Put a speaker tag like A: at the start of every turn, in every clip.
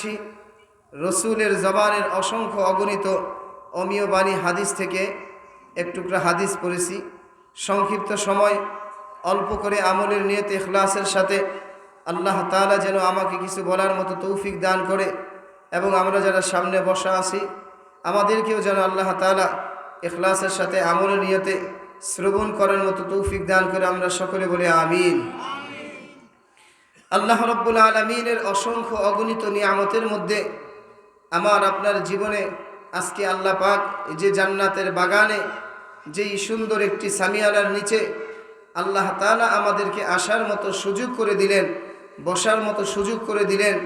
A: করেছি রসুলের জবানের অসংখ্য অগণিত অমীয় বাণী হাদিস থেকে একটুকরা হাদিস পড়েছি। সংক্ষিপ্ত সময়, অল্প করে আমলের নিয়তে, ইখলাসের সাথে আল্লাহ তাআলা যেন আমাকে কিছু বলার মতো তৌফিক দান করে এবং আমরা যারা সামনে বসা আছি, আমাদেরকেও যেন আল্লাহ তাআলা এখলাসের সাথে আমলের নিয়তে শ্রবণ করার মতো তৌফিক দান করে আমরা সকলে বলে আমিন। আল্লাহ রব্বুল আলমিনের অসংখ্য অগণিত নিয়ামতের মধ্যে আমার আপনার জীবনে আজকে আল্লাহ পাক যে জান্নাতের বাগানে, যেই সুন্দর একটি সামিয়ালার নিচে আল্লাহ তালা আমাদেরকে আসার মতো সুযোগ করে দিলেন, বসার মতো সুযোগ করে দিলেন।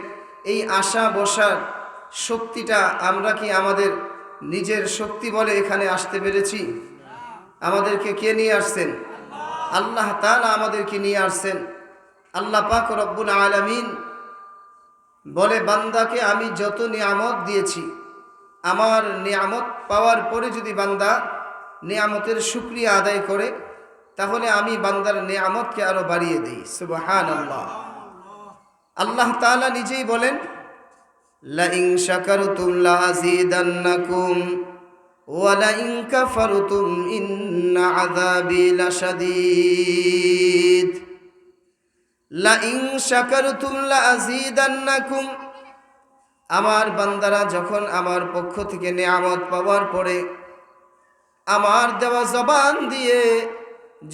A: এই আশা বসার শক্তিটা আমরা কি আমাদের নিজের শক্তি বলে এখানে আসতে পেরেছি? আমাদেরকে কে নিয়ে আসছেন? আল্লাহ তালা আমাদেরকে নিয়ে আসছেন। আল্লাহ পাক রব্বুল আলামিন বলে, বান্দাকে আমি যত নিয়ামত দিয়েছি, আমার নিয়ামত পাওয়ার পরে যদি বান্দা নিয়ামতের শুক্রিয়া আদায় করে, তাহলে আমি বান্দার নিয়ামতকে আরও বাড়িয়ে দিই। সুবহান আল্লাহ আল্লাহ তাআলা নিজেই বলেন লাইং কাফারতুম ইন্না আযাবি লাশাদীদ। আমার বান্দারা যখন আমার পক্ষ থেকে নিয়ামত পাওয়ার পরে আমার দেওয়া জবান দিয়ে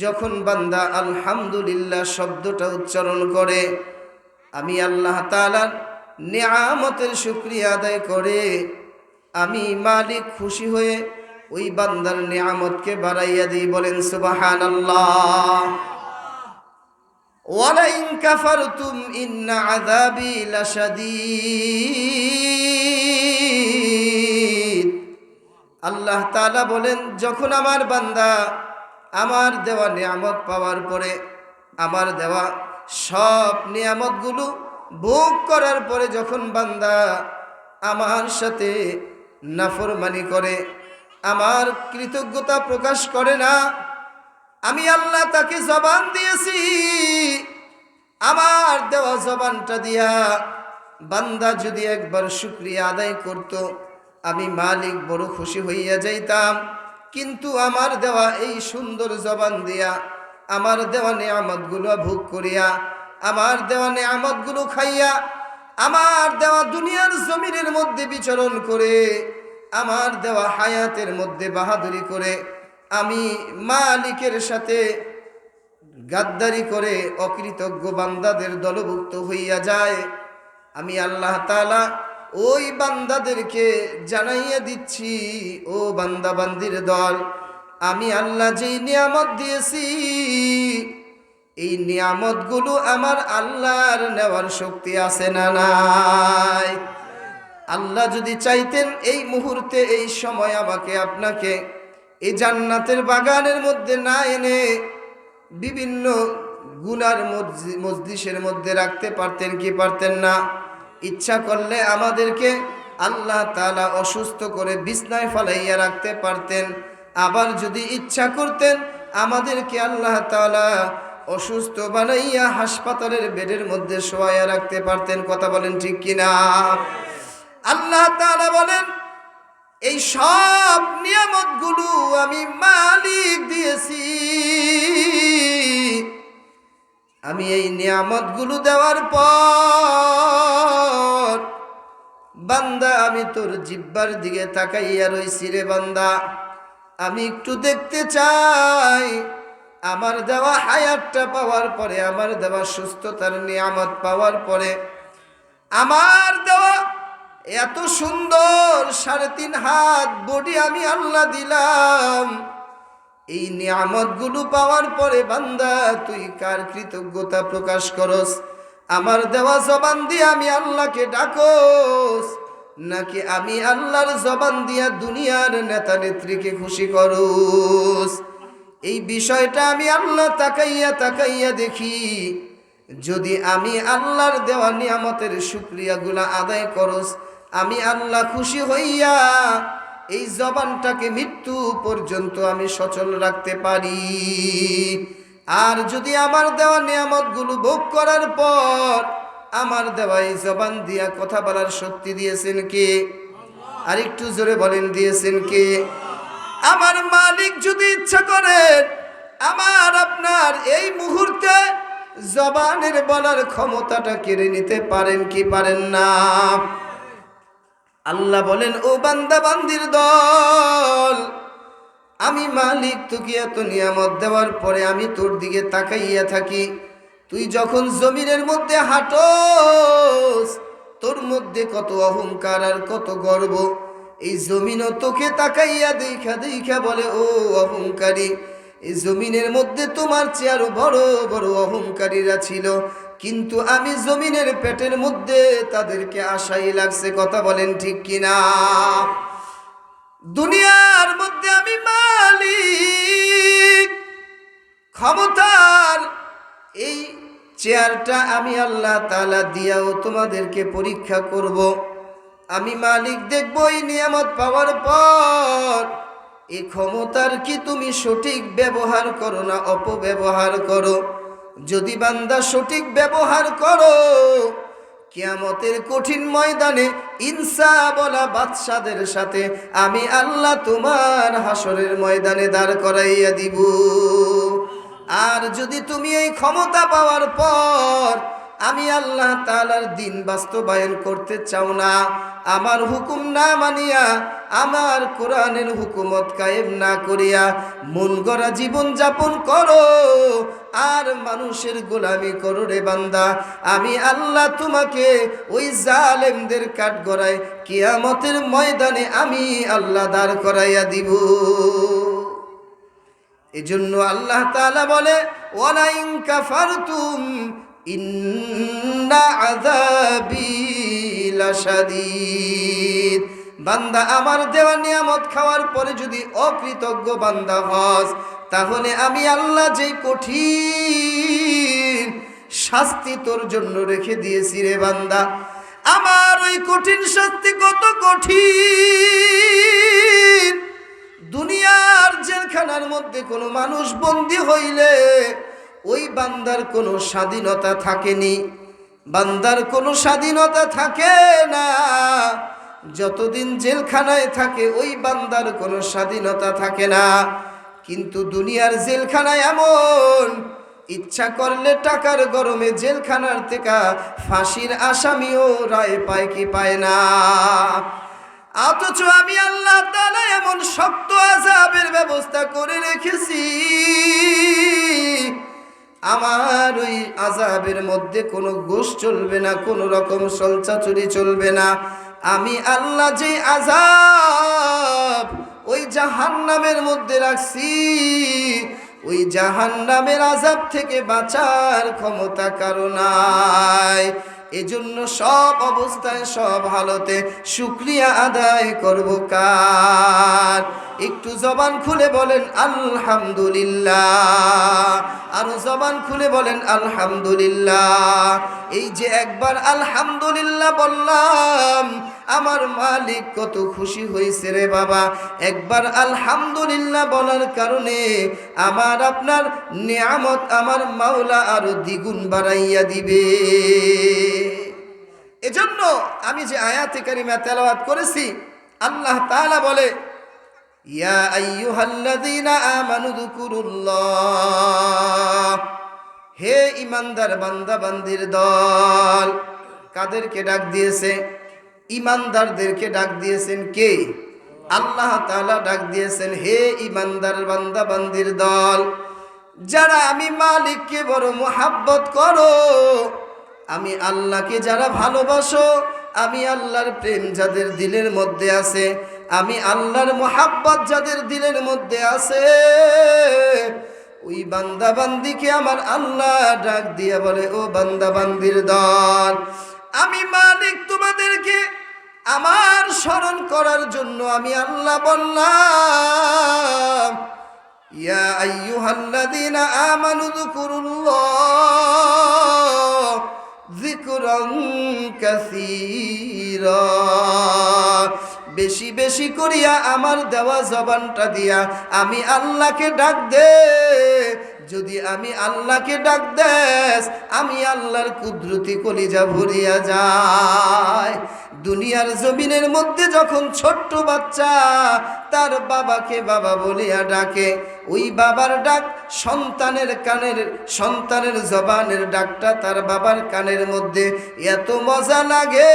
A: যখন বান্দা আলহামদুলিল্লাহ শব্দটা উচ্চারণ করে, আমি আল্লাহ তাআলার নিয়ামতের শুক্রিয়া আদায় করে, আমি মালিক খুশি হয়ে ওই বান্দার নিয়ামতকে বাড়াইয়া দিই, বলেন সুবাহান আল্লাহ ওয়ালাইন কাফারতুম ইন্না আযাবি লাশাদীদ। আল্লাহ তাআলা বলেন, যখন আমার বান্দা আমার দেওয়া নিয়ামত পাওয়ার পরে, আমার দেওয়া সব নিয়ামতগুলো ভোগ করার পরে যখন বান্দা আমার সাথে নাফরমানি করে, আমার কৃতজ্ঞতা প্রকাশ করে না আমি আল্লাহ তাকে জবান দিয়েছি। আমার দেওয়া জবানটা দিয়া বান্দা যদি একবার শুক্রিয়া আদায় করত, আমি মালিক বড় খুশি হইয়া যাইতাম। কিন্তু আমার দেওয়া এই সুন্দর জবান দিয়া, আমার দেওয়া নিয়ামতগুলো ভোগ করিয়া, আমার দেওয়া নিয়ামতগুলো খাইয়া, আমার দেওয়া দুনিয়ার জমিনের মধ্যে বিচরণ করে, আমার দেওয়া হায়াতের মধ্যে বাহাদুরি করে আমি মালিকের সাথে গাদ্দারি করে অকৃতজ্ঞ বান্দাদের দলভুক্ত হইয়া যায়। আমি আল্লাহ তাআলা ওই বান্দাদেরকে জানাইয়া দিচ্ছি, ও বান্দা বান্দির দল, আমি আল্লাহ যেই নিয়ামত দিয়েছি, এই নিয়ামতগুলো আমার আল্লাহর নেওয়ার শক্তি আছে না নাই? আল্লাহ যদি চাইতেন এই মুহূর্তে, এই সময় আমাকে আপনাকে এই জান্নাতের বাগানের মধ্যে না এনে বিভিন্ন গুনার মসজিষের মধ্যে রাখতে পারতেন কি পারতেন না? ইচ্ছা করলে আমাদেরকে আল্লাহ তালা অসুস্থ করে বিছনায় ফালাইয়া রাখতে পারতেন। আবার যদি ইচ্ছা করতেন আমাদেরকে আল্লাহ তালা অসুস্থ বানাইয়া হাসপাতালের বেডের মধ্যে শোয়াইয়া রাখতে পারতেন। কথা বলেন ঠিক কিনা? আল্লাহ তাআলা বলেন এই সব নিয়ামতগুলো আমি মালিক দিয়েছি। আমি এই নিয়ামতগুলো দেওয়ার পর বান্দা, আমি তোর জিব্বার দিকে তাকাইয়া রইছি রে বান্দা। আমি একটু দেখতে চাই, আমার দেওয়া হায়াতটা পাওয়ার পরে, আমার দেওয়া সুস্থতার নিয়ামত পাওয়ার পরে, আমার দেওয়া এত সুন্দর সাড়ে তিন হাত বডি আমি আল্লাহ দিলাম। এই নিয়ামত নিয়ামতগুলো পাওয়ার পরে বান্দা, তুই কার কৃতজ্ঞতা প্রকাশ করস? আমার দেওয়া জবান দিয়ে আমি আল্লাহকে ডাকস, নাকি আমি আল্লাহর জবান দিয়া দুনিয়ার নেতা নেত্রীকে খুশি করস? এই বিষয়টা আমি আল্লাহ তাকাইয়া তাকাইয়া দেখি। যদি আমি আল্লাহর দেওয়া নিয়ামতের শুক্রিয়াগুলা আদায় করস আমি আল্লাহ খুশি হইয়া এই জবানটাকে মৃত্যু পর্যন্ত আমি সচল রাখতে পারি। আর যদি আমার দেওয়া নিয়ামতগুলো ভোগ করার পর আমার দেওয়া এই জবান দিয়া কথা বলার শক্তি দিয়েছেন কে? আর একটু জোরে বলেন, দিয়েছেন কে? আমার মালিক যদি ইচ্ছা করেন আমার আপনার এই মুহূর্তে জবানের বলার ক্ষমতাটা কেড়ে নিতে পারেন কি পারেন না? আল্লাহ বলেন, ও বান্দা, বান্দির দল, আমি মালিক, তোকে এত নিয়ামত দেওয়ার পরে আমি তোর দিকে তাকাইয়া থাকি। তুই যখন জমিনের মধ্যে হাঁটোস, তোর মধ্যে কত অহংকার আর কত গর্ব। এই জমিনও তোকে তাকাইয়া দেখা দেখা বলে, ও অহংকারী, এই জমিনের মধ্যে তোমার চেয়ে আরও বড় বড় অহংকারীরা ছিল। কিন্তু আমি জমিনের পেটের মধ্যে তাদেরকে আশাই লাগছে, কথা বলেন ঠিক কিনা? দুনিয়ার মধ্যে আমি মালিক। ক্ষমতার এই চেয়ারটা আমি আল্লাহ তালা দিয়াও তোমাদেরকে পরীক্ষা করব। আমি মালিক দেখব এই নিয়ামত পাওয়ার পর, এই ক্ষমতার কি তুমি সঠিক ব্যবহার করো না অপব্যবহার করো? যদি বান্দা সঠিক ব্যবহার করো, কিয়ামতের কঠিন ময়দানে ইনসা বলা বাদশাদের সাথে আমি আল্লাহ তোমার হাসরের ময়দানে দাঁড় করাইয়া দিব। আর যদি তুমি এই ক্ষমতা পাওয়ার পর আমি আল্লাহ তালার দিন বাস্তবায়ন করতে চাও না, আমার হুকুম না মানিয়া আমার কোরআনের হুকুমত কায়েম না করিয়া মন গড়া জীবন যাপন করো। আর মানুষের গোলামি করো রে বান্দা। আমি আল্লাহ তোমাকে ওই জালেমদের কাঠ গড়ায় কিয়ামতের ময়দানে আমি আল্লাহ দাঁড় করাইয়া দিব। এজন্য আল্লাহ তাআলা বলে, ওয়ালাইন কাফারতুম ইন্না আযাবি লাশাদীদ। বান্দা আমার দেওয়া নিয়ামত খাওয়ার পরে যদি অকৃতজ্ঞ বান্দা হস, তাহলে আমি আল্লাহ যেই কঠিন শাস্তি তোর জন্য রেখে দিয়েছি রে বান্দা। আমার ওই কঠিন শাস্তি কত কঠিন? দুনিয়ার জেলখানার মধ্যে কোনো মানুষ বন্দি হইলে ওই বান্দার কোনো স্বাধীনতা থাকেনি। বান্দার কোনো স্বাধীনতা থাকে না। যতদিন জেলখানায় থাকে, ওই বান্দার কোনো স্বাধীনতা থাকে না। কিন্তু দুনিয়ার জেলখানায় এমন ইচ্ছা করলে টাকার গরমে জেলখানার থেকে ফাঁসির আসামিও রায় পায় কি পায় না। অথচ আমি আল্লাহ তালা এমন শক্ত আজাবের ব্যবস্থা করে রেখেছি। আমার ওই আজাবের মধ্যে কোনো গোষ চলবে না, কোনো রকম সলচাচুরি চলবে না। আমি আল্লাহ যে আজাব ওই জাহান্নামের মধ্যে রাখছি। ওই জাহান্নামের আজাব থেকে বাঁচার ক্ষমতা কারণায় এজন্য সব অবস্থায়, সব হালতে শুক্রিয়া আদায় করব কার? একটু জবান খুলে বলেন, আলহামদুলিল্লাহ। আরও জবান খুলে বলেন, আলহামদুলিল্লাহ। এই যে একবার আলহামদুলিল্লাহ বললাম আমার মালিক কত খুশি হয়েছে রে বাবা। একবার আলহামদুলিল্লাহ বলার কারণে আমার আপনার নিয়ামত আমার মাওলা আরও দ্বিগুণ বাড়াইয়া দিবে। এজন্য আমি যে আয়াতে কারিমা তেলাওয়াত করেছি, আল্লাহ তাআলা বলে, ইয়া হে ইমানদার বান্দা বান্দির দল, কাদেরকে ডাক দিয়েছে? ইমানদারদেরকে ডাক দিয়েছেন কে? আল্লাহ তালা ডাক দিয়েছেন, হে ইমানদার বান্দা, বান্দির দল, যারা আমি মালিককে বড় মোহাব্বত করো, আমি আল্লাহকে যারা ভালোবাসো, আমি আল্লাহর প্রেম যাদের দিলের মধ্যে আছে, আমি আল্লাহর মোহাব্বত যাদের দিলের মধ্যে আছে, ওই বান্দা বান্দিকে আমার আল্লাহ ডাক দিয়া বলে, ও বান্দা বান্দির দল, আমি মালিক তোমাদেরকে আমার স্মরণ করার জন্য আমি আল্লাহ বললাম, ইয়া আইয়ুহাল্লাযীনা আমানু যকুরুল্লাহ যিকরান কাসীরা। বেশি বেশি করিয়া আমার দেওয়া জবানটা দিয়া আমি আল্লাহকে ডাক দে। যদি আমি আল্লাহকে ডাক দেস, আমি আল্লাহর কুদরতি কলিজা ভরিয়া যায় দুনিয়ার জমিনের মধ্যে যখন ছোট্ট বাচ্চা, তার বাবাকে বাবা বলিয়া ডাকে ওই বাবার ডাক সন্তানের কানের, সন্তানের জবানের ডাকটা তার বাবার কানের মধ্যে। এত মজা লাগে।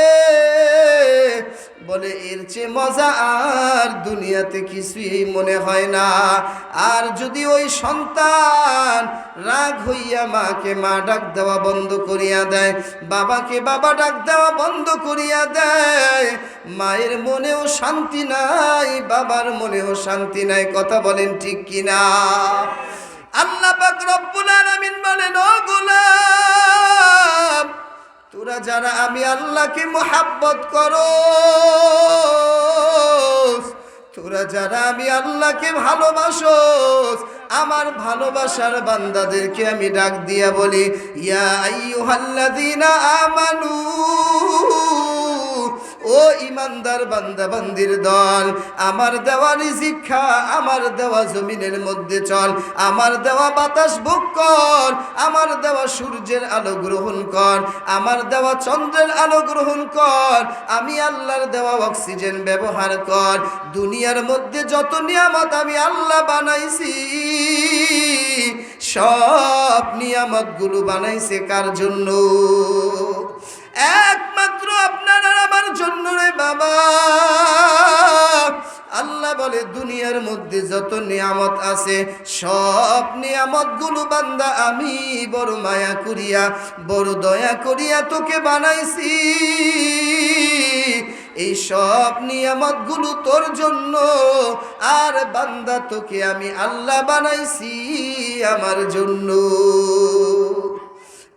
A: বলে, এর চেয়ে মজা আর দুনিয়াতে কিছুই মনে হয় না। আর যদি ওই সন্তান রাগ হইয়া মাকে মা ডাক দেওয়া বন্ধ করিয়া দেয়, বাবাকে বাবা ডাক দেওয়া বন্ধ করিয়া দেয় মায়ের মনেও শান্তি নাই, বাবার মনেও শান্তি নাই, কথা বলেন ঠিক কিনা? আল্লাহ পাক রব্বুল আলামিন বলেন তোরা যারা আমি আল্লাহকে মোহাব্বত করো তোরা যারা আমি আল্লাহকে ভালোবাসো আমার ভালোবাসার বান্দাদেরকে আমি ডাক দিয়া বলি, ইয়া আইয়ুহাল্লাযীনা আমানু ও ইমানদার বান্দা, বান্দির দল, আমার দেওয়া রিজিক্ষা আমার দেওয়া জমিনের মধ্যে চল, আমার দেওয়া বাতাস ভোগ কর, আমার দেওয়া সূর্যের আলো গ্রহণ কর, আমার দেওয়া চন্দ্রের আলো গ্রহণ কর, আমি আল্লাহর দেওয়া অক্সিজেন ব্যবহার কর, দুনিয়ার মধ্যে যত নিয়ামত আমি আল্লাহ বানাইছি, সব নিয়ামতগুলো বানাইছে কার জন্য? একমাত্র আপনার আমার জন্য রে বাবা। আল্লাহ বলে, দুনিয়ার মধ্যে যত নিয়ামত আছে, সব নিয়ামতগুলো বান্দা আমি বড় মায়া করিয়া, বড় দয়া করিয়া তোকে বানাইছি। এই সব নিয়ামতগুলো তোর জন্য, আর বান্দা তোকে আমি আল্লাহ বানাইছি আমার জন্য।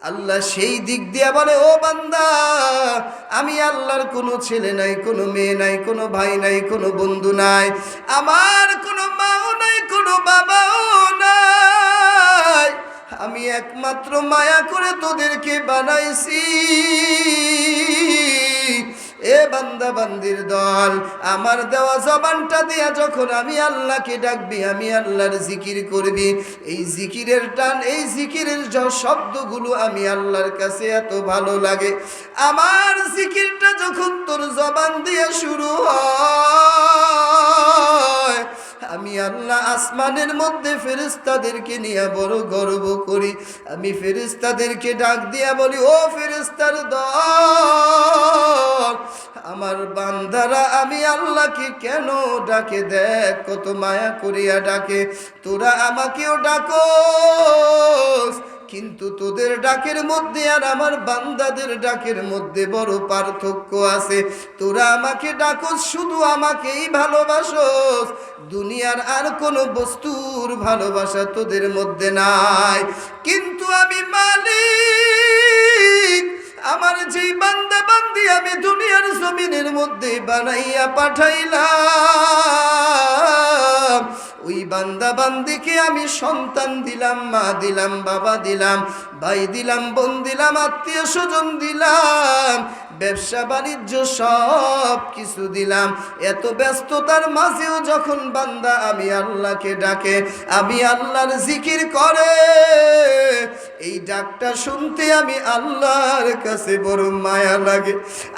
A: আল্লাহ সেই দিক দিয়ে বলে, ও বান্দা, আমি আল্লাহর কোনো ছেলে নাই, কোনো মেয়ে নাই, কোনো ভাই নাই, কোনো বন্ধু নাই, আমার কোনো মাও নাই, কোনো বাবাও নাই। আমি একমাত্র মায়া করে তোদেরকে বানাইছি। এ বান্দা বান্দির দল, আমার দেওয়া জবানটা দিয়া যখন আমি আল্লাহকে ডাকবি, আমি আল্লাহর জিকির করবি, এই জিকিরের টান, এই জিকিরের য- শব্দগুলো আমি আল্লাহর কাছে এত ভালো লাগে। আমার জিকিরটা যখন তোর জবান দিয়ে শুরু হয় আমি আল্লাহ আসমানের মধ্যে ফেরিস্তাদেরকে নিয়ে বড় গর্ব করি। আমি ফেরিস্তাদেরকে ডাক দিয়া বলি, ও ফেরিস্তার দল, আমার বান্দারা, আমি আল্লাহকে কেন ডাকে? দেখ, কত মায়া করিয়া ডাকে। তোরা আমাকেও ডাকো। কিন্তু তোদের ডাকের মধ্যে আর আমার বান্দাদের ডাকের মধ্যে বড় পার্থক্য আছে। তোরা আমাকে ডাকস, শুধু আমাকেই ভালোবাসোস। দুনিয়ার আর কোনো বস্তুর ভালোবাসা তোদের মধ্যে নাই। কিন্তু আমি মালিক, আমার যেই বান্দা বান্দি আমি দুনিয়ার জমিনের মধ্যে বানাইয়া পাঠাইলাম। বান্দা বান্দিকে আমি সন্তান দিলাম, মা দিলাম, বাবা দিলাম, ভাই দিলাম, বোন দিলাম, আত্মীয় স্বজন দিলাম, ব্যবসা, বাণিজ্য সব কিছু দিলাম। এত ব্যস্ততার মাঝেও যখন বান্দা আমি আল্লাহকে ডাকে, আমি আল্লাহর জিকির করে। এই ডাকটা শুনতে আমি আল্লাহর কাছে বড় মায়া লাগে।